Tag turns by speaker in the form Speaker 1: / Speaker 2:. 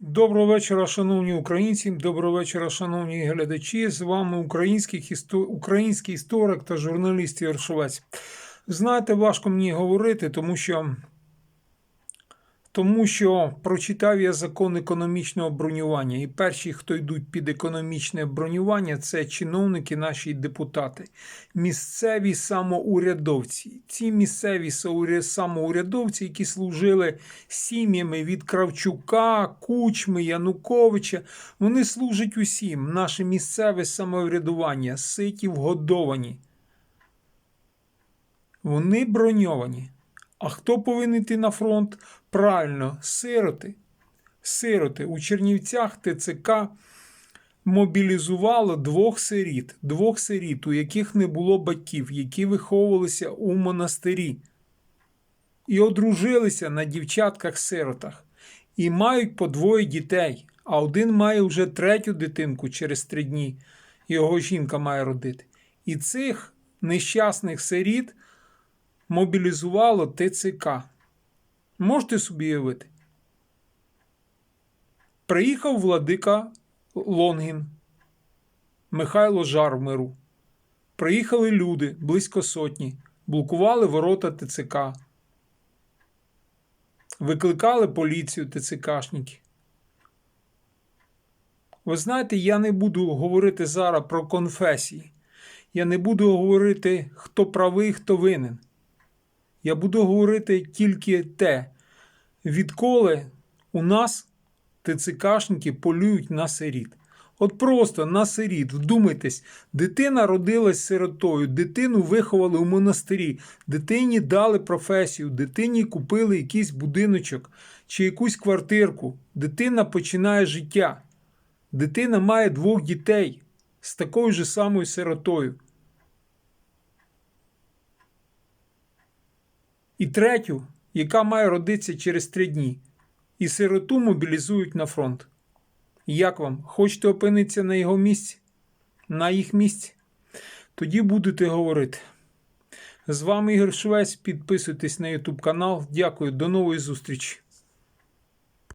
Speaker 1: Доброго вечора, шановні українці. Доброго вечора, шановні глядачі. З вами український, український історик та журналіст Єршовець. Знаєте, важко мені говорити, тому що, тому що прочитав я закон економічного бронювання. І перші, хто йдуть під економічне бронювання, це чиновники, наші депутати, місцеві самоурядовці. Ці місцеві самоурядовці, які служили сім'ями від Кравчука, Кучми, Януковича. Вони служать усім. Наше місцеве самоврядування, ситі вгодовані. Вони броньовані. А хто повинен йти на фронт? Правильно, сироти. Сироти. У Чернівцях ТЦК мобілізувало двох сиріт, двох сиріт, у яких не було батьків, які виховувалися у монастирі і одружилися на дівчатках-сиротах, і мають по двоє дітей, а один має вже третю дитинку через три дні. Його жінка має родити. І цих нещасних сиріт мобілізувало ТЦК. Можете собі уявити? Приїхав владика Лонгін, Михайло Жармиру. Приїхали люди близько сотні, блокували ворота ТЦК. Викликали поліцію ТЦКшники. Ви знаєте, я не буду говорити зараз про конфесії. Я не буду говорити, хто правий, хто винен. Я буду говорити тільки те, відколи у нас ТЦКшники полюють на сиріт. От просто на сиріт, вдумайтесь, дитина родилась сиротою, дитину виховали у монастирі, дитині дали професію, дитині купили якийсь будиночок чи якусь квартирку. Дитина починає життя. Дитина має двох дітей з такою ж самою сиротою. І третю, яка має родитися через три дні. І сироту мобілізують на фронт. Як вам? Хочете опинитися на його місці? На їх місці? Тоді будете говорити. З вами Ігор Швець. Підписуйтесь на YouTube канал. Дякую, до нової зустрічі.